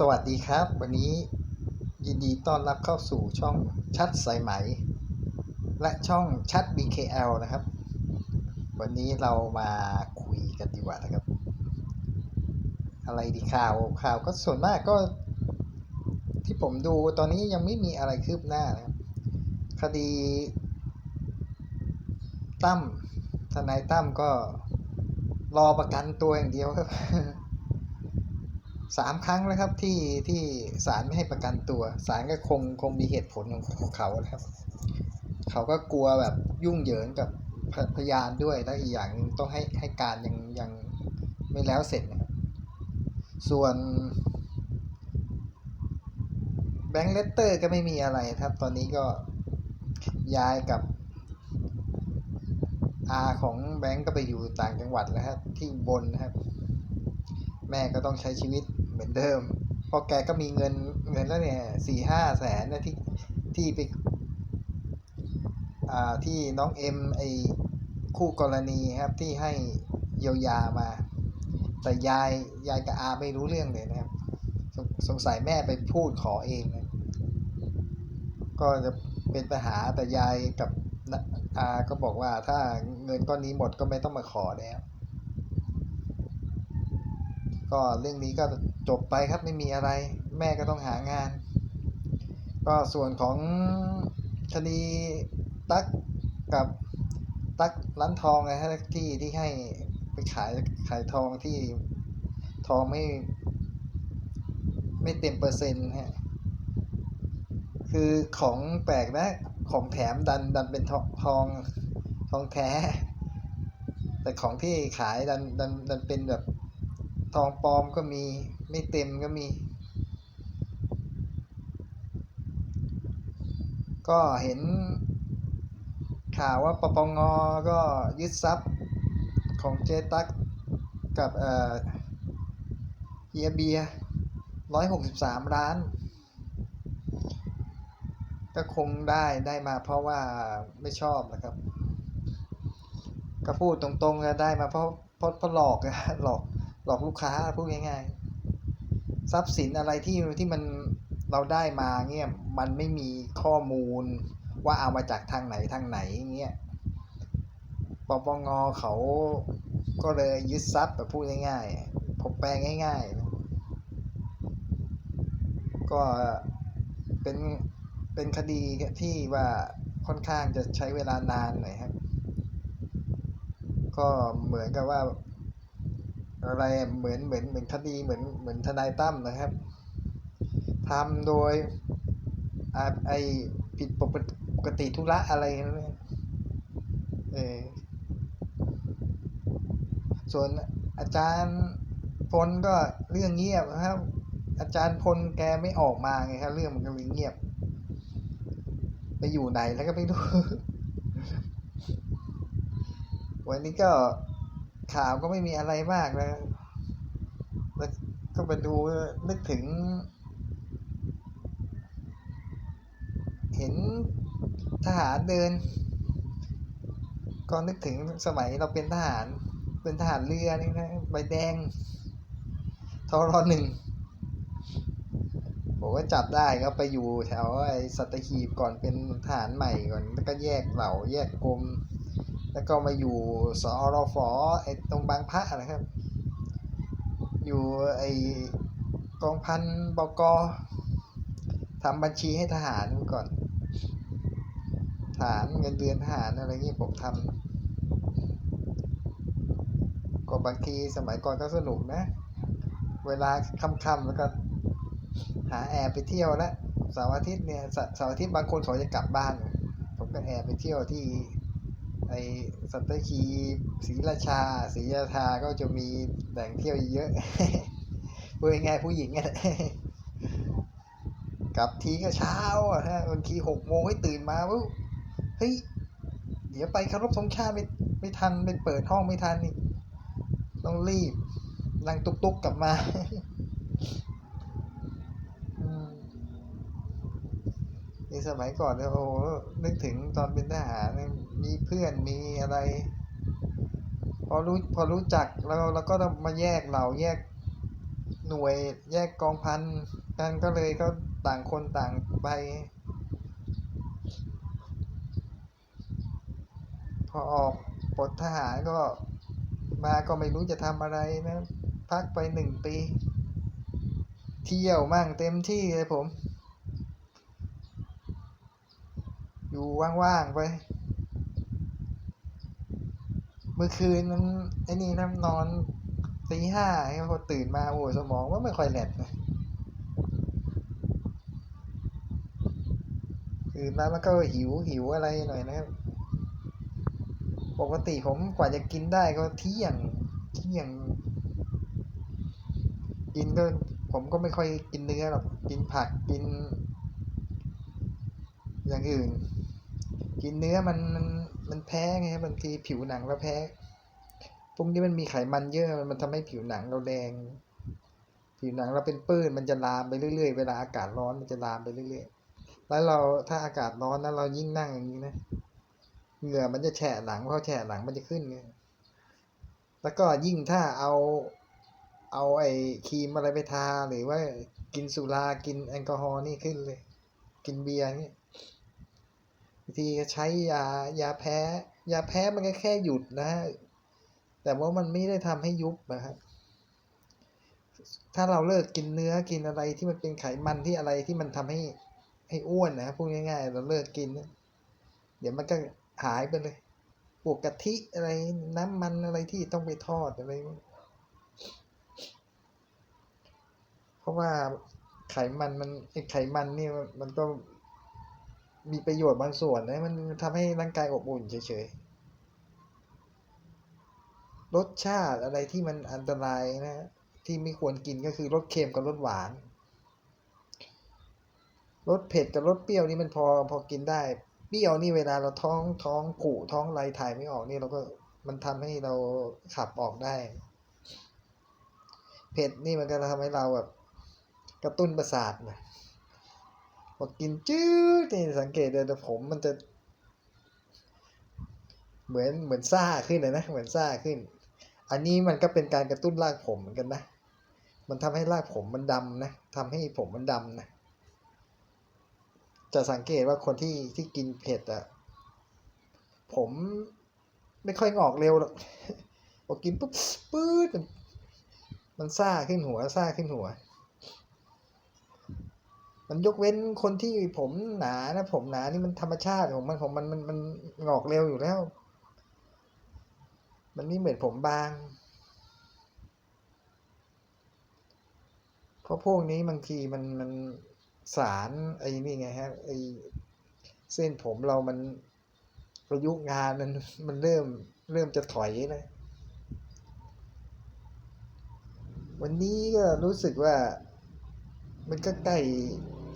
สวัสดีครับ วันนี้ยินดีต้อนรับเข้าสู่ช่องชัดสายไหม และช่องชัด BKL นะครับ วันนี้เรามาคุยกันดีกว่านะครับ อะไรดีข่าวข่าวก็ส่วนมากก็ ที่ผมดูตอนนี้ยังไม่มีอะไรคืบหน้านะครับ คดีตั้มทนายตั้มก็รอประกันตัวอย่างเดียวครับ สามครั้งแล้วครับที่ที่ศาลไม่ให้ประกันตัวศาลก็คงคงมีเหตุผลของของเขานะครับ เขาก็กลัวแบบยุ่งเหยิงกับพพยานด้วยและอีกอย่างหนึ่งต้องให้ให้การยังยังไม่แล้วเสร็จนะครับส่วนแบงค์เลตเตอร์ก็ไม่มีอะไรครับ ตอนนี้ก็ยายกับอาของแบงค์ก็ไปอยู่ต่างจังหวัดแล้วครับที่บนนะครับ แม่ก็ต้องใช้ชีวิต เหมือนเดิมพราะแกก็มีเงินเงินแล้วเนี่ยสี่ห้าแสนนะที่ที่ไปอ่าที่น้องเอ็มไอคู่กรณีครับที่ให้เยียวยามา แต่ยายยายกับอาไม่รู้เรื่องเลยนะครับสงสงสัยแม่ไปพูดขอเองนะก็จะเป็นปัญหาแต่ยายกับอาก็บอกว่าถ้าเงินก้อนนี้หมดก็ไม่ต้องมาขอแล้ว ก็เรื่องนี้ก็จบไปครับไม่มีอะไร แม่ก็ต้องหางาน ก็ส่วนของคดีตักกับตักร้านทองนะฮะที่ที่ให้ไปขายขายทองที่ทองไม่ ไม่เต็มเปอร์เซ็นต์ฮะคือของแปลกนะ ของแถมดันดันเป็นทองทองทองแท้ แต่ของที่ขายดันดันดันเป็นแบบ ทองปลอมก็มี ไม่เต็มก็มี ก็เห็นข่าวว่าปปงก็ยึดทรัพย์ของเจตักกับเอ่อเฮียเบียร้อยหกสิบสามล้าน ก็คงได้ได้มาเพราะว่าไม่ชอบนะครับ ก็พูดตรงๆนะได้มาเพราะเพราะเพราะหลอกอะหลอก หลอกลูกค้าพูดง่ายๆ ทรัพย์สินอะไรที่ที่มันเราได้มาเงี้ยมันไม่มีข้อมูลว่าเอามาจากทางไหนทางไหนเงี้ยปปงเขาก็เลยยึดทรัพย์แบบพูดง่ายๆ ผมแปลง่าย ๆ ก็เป็นเป็นคดีที่ว่าค่อนข้างจะใช้เวลานานหน่อยครับ ก็เหมือนกับว่า อะไรเหมือนเหมือนเหมือนคดีเหมือนเหมือนทนายตั้มนะครับทำโดยไอผิดปกติธุระอะไรนั่นเออส่วนอาจารย์พลก็เรื่องเงียบนะครับ อาจารย์พลแกไม่ออกมาไงครับ เรื่องมันก็เลยเงียบ ไปอยู่ไหนแล้วก็ไม่รู้ วันนี้ก็ ข่าวก็ไม่มีอะไรมากนะแล้วก็ไปดูนึกถึง เห็นทหารเดิน ก็นึกถึงสมัยเราเป็นทหาร เป็นทหารเรือนี่นะใบแดงทรหนึ่งผมก็จับได้ก็ไปอยู่แถวไอ้สัตหีบก่อนเป็นทหารใหม่ก่อนแล้วก็แยกเหล่าแยกกรม แล้วก็มาอยู่สอรฟไอตรงบางพระนะครับ อยู่ไอกองพันบกทำบัญชีให้ทหารก่อนทหารเงินเดือนทหารอะไรเงี้ยผมทำก็บางทีสมัยก่อนก็สนุกนะ เวลาค่ำๆแล้วก็หาแอร์ไปเที่ยวแล้วเสาร์อาทิตย์เนี่ยเสาร์อาทิตย์บางคนเขาจะกลับบ้าน ผมก็แอบไปเที่ยวที่ ไอสัตหีบศรีราชาศรีราชาก็จะมีแหล่งเที่ยวเยอะพูดง่ายผู้หญิงอะกลับทีก็เช้าอะฮะบางทีหกโมงให้ตื่นมาปุ๊บเฮ้ยเดี๋ยวไปคารพธงชาติไม่ไม่ทันไปเปิดห้องไม่ทันนี่ต้องรีบนั่งตุกๆกลับมา อืมในสมัยก่อนเนี่ยโอ้นึกถึงตอนเป็นทหารมีเพื่อนมีอะไร พอรู้พอรู้จักแล้วเราก็ต้องมาแยกเราแยกหน่วยแยกกองพันกันก็เลยก็ต่างคนต่างไป พอออกปลดทหารก็มาก็ไม่รู้จะทำอะไรนะ พักไปหนึ่งปี เที่ยวมั่งเต็มที่เลยผม อยู่ว่างๆไป เมื่อคืนนั้นไอ้นี่นะนอนตีห้าพอตื่นมาโอ้สมองว่าไม่ค่อยแหลดนะตื่นมาแล้วก็หิวหิวอะไรหน่อยนะครับ ปกติผมกว่าจะกินได้ก็เที่ยงเที่ยง กินก็ผมก็ไม่ค่อยกินเนื้อหรอก กินผักกิน อย่างอื่น กินเนื้อมันมันมันแพ้ไงบางทีผิวหนังเราแพ้พวกนี้มันมีไขมันเยอะมันทำให้ผิวหนังเราแดง ผิวหนังเราเป็นปื้นมันจะลามไปเรื่อยๆ เวลาอากาศร้อนมันจะลามไปเรื่อยๆ แล้วเราถ้าอากาศร้อนนะเรายิ่งนั่งอย่างนี้นะเหงื่อมันจะแฉะหลังเพราะแฉะหลังมันจะขึ้นแล้วก็ยิ่งถ้าเอาเอาไอ้ครีมอะไรไปทาหรือว่ากินสุรากินแอลกอฮอล์นี่ขึ้นเลย กินเบียร์นี่ ทีก็ใช้ยายาแพ้ ยาแพ้มันก็แค่หยุดนะฮะแต่ว่ามันไม่ได้ทำให้ยุบนะครับถ้าเราเลิกกินเนื้อกินอะไรที่มันเป็นไขมันที่อะไรที่มันทำให้ให้อ้วนนะพูดง่ายๆ เราเลิกกิน เดี๋ยวมันก็หายไปเลยพวกกะทิอะไรน้ำมันอะไรที่ต้องไปทอดอะไร เพราะว่าไขมันมันไอไขมันนี่มันก็ มีประโยชน์บางส่วนนะมันทำให้ร่างกายอบอุ่นเฉยๆ รสชาติอะไรที่มันอันตรายนะ ที่ไม่ควรกินก็คือรสเค็มกับรสหวาน รสเผ็ดกับรสเปรี้ยวนี่มันพอพอกินได้ เปรี้ยวนี่เวลาเราท้องท้องผูท้องไรถ่ายไม่ออกนี่เราก็มันทำให้เราขับออกได้ เผ็ดนี่มันก็ทำให้เราแบบกระตุ้นประสาทนะ พอกินจื้อนี่สังเกตเลยแต่ผมมันจะ เหมือนเหมือนซ่าขึ้นเลยนะเหมือนซ่าขึ้น อันนี้มันก็เป็นการกระตุ้นรากผมเหมือนกันนะมันทำให้รากผมมันดำนะทำให้ผมมันดำนะจะสังเกตว่าคนที่ที่กินเผ็ดอะผมไม่ค่อยงอกเร็วหรอกพอกินปุ๊บปื๊ดมันมันซ่าขึ้นหัวซ่าขึ้นหัว มันยกเว้นคนที่ผมหนานะผมหนานี่มันธรรมชาติของมันของมันมันมันงอกเร็วอยู่แล้ว มันไม่เหมือนผมบาง เพราะพวกนี้บางทีมันมันสารไอ้นี่ไงฮะไอ้เส้นผมเรามันประยุกต์งานมันมันเริ่มเริ่มจะถอยนะ วันนี้ก็รู้สึกว่ามันก็ใกล้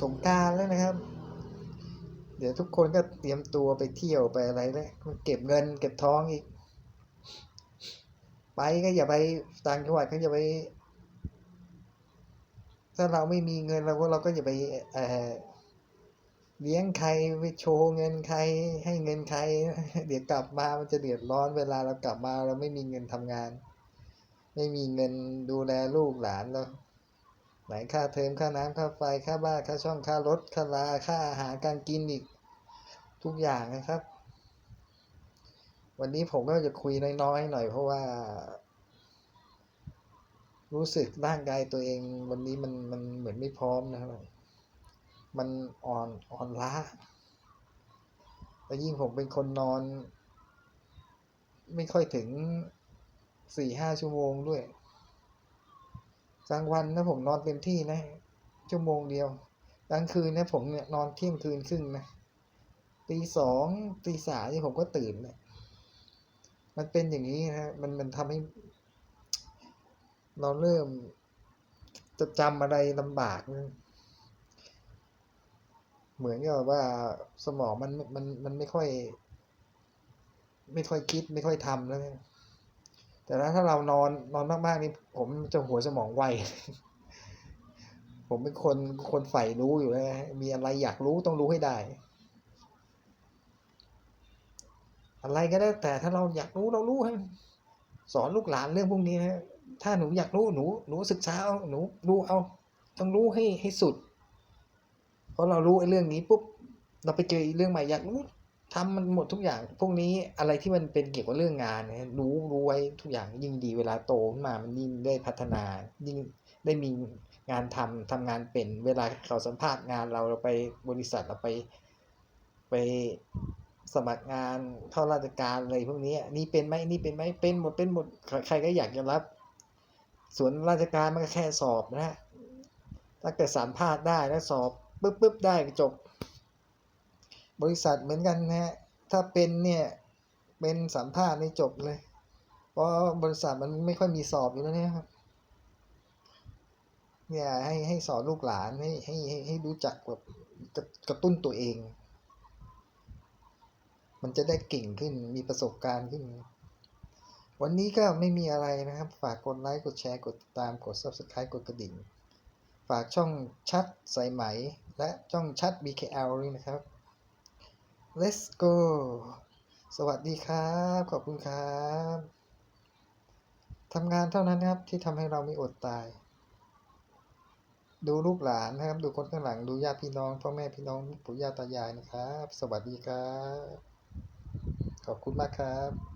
สงการแล้วนะครับ เดี๋ยวทุกคนก็เตรียมตัวไปเที่ยวไปอะไรแล้วเก็บเงินเก็บท้องอีก ไปก็อย่าไปต่างจังหวัดก็อย่าไป ถ้าเราไม่มีเงินเราก็เราก็อย่าไปเออเลี้ยงใครไปโชว์เงินใครให้เงินใคร เดี๋ยวกลับมามันจะเดือดร้อนเวลาเรากลับมาเราไม่มีเงินทำงาน ไม่มีเงินดูแลลูกหลานเรา ไหนค่าเทอมค่าน้ำค่าไฟค่าบ้านค่าช่องค่ารถค่าลาค่าอาหารการกินอีกทุกอย่างนะครับ วันนี้ผมก็จะคุยน้อยๆหน่อยเพราะว่า รู้สึกร่างกายตัวเอง วันนี้มันมันเหมือนไม่พร้อมนะครับมันอ่อนอ่อนล้าแล้วยิ่งผมเป็นคนนอน ไม่ค่อยถึงสี่ห้าชั่วโมงด้วย กลางวันนะผมนอนเต็มที่นะชั่วโมงเดียวกลางคืนนะผมเนี่ยนอนเที่ยงคืนครึ่งนะตีสองตีสามนี่ผมก็ตื่นนะมันเป็นอย่างนี้นะมันมันทำให้ เราเริ่มจะจำอะไรลำบากนะเหมือนกับว่าสมองมันมันมันไม่ค่อย ไม่ค่อยคิดไม่ค่อยทำแล้วนะ แต่ถ้าเรานอนนอนมากๆนี่ผมจะหัวสมองไว ผมเป็นคนคนใฝ่รู้อยู่แล้วมีอะไรอยากรู้ต้องรู้ให้ได้ อะไรก็ได้ แต่ถ้าเราอยากรู้เรารู้ให้สอนลูกหลานเรื่องพวกนี้นะถ้าหนูอยากรู้หนูหนูศึกษาเอาหนูดูเอา ต้องรู้ให้ให้สุด เพราะเรารู้ไอ้เรื่องนี้ปุ๊บเราไปเจออีกเรื่องใหม่อยากรู้ ทำมันหมดทุกอย่าง พวกนี้อะไรที่มันเป็นเกี่ยวกับเรื่องงานเนี่ยรู้รู้ไว้ทุกอย่างยิ่งดีเวลาโตขึ้นมามันยิ่งได้พัฒนายิ่งได้มีงานทำทำงานเป็น เวลาเขาสัมภาษณ์งานเราเราไปบริษัทเราไปไปสมัครงานเข้าราชการอะไรพวกนี้นี่เป็นไหมนี่เป็นไหมเป็นหมดเป็นหมดใครใครก็อยากจะรับส่วนราชการมันก็แค่สอบนะฮะถ้าเกิดสัมภาษณ์ได้แล้วสอบปุ๊บปุ๊บได้ก็จบ บริษัทเหมือนกันนะฮะถ้าเป็นเนี่ยเป็นสัมภาษณ์นี่จบเลย เพราะบริษัทมันไม่ค่อยมีสอบอยู่แล้วเนี่ยครับเนี่ยให้ให้สอนลูกหลานให้ให้ให้ให้รู้จักแบบกระกระตุ้นตัวเอง มันจะได้เก่งขึ้นมีประสบการณ์ขึ้น วันนี้ก็ไม่มีอะไรนะครับ ฝากกดไลค์กดแชร์กดติดตามกด Subscribe กดกระดิ่ง ฝากช่องชัดสายไหม และช่องชัด BKL ด้วยนะครับ Let's go สวัสดีครับ ขอบคุณครับทำงานเท่านั้นครับที่ทำให้เราไม่อดตาย ดูลูกหลานนะครับ ดูคนข้างหลัง ดูญาติพี่น้องพ่อแม่พี่น้องปู่ย่าตายายนะครับ สวัสดีครับ ขอบคุณมากครับ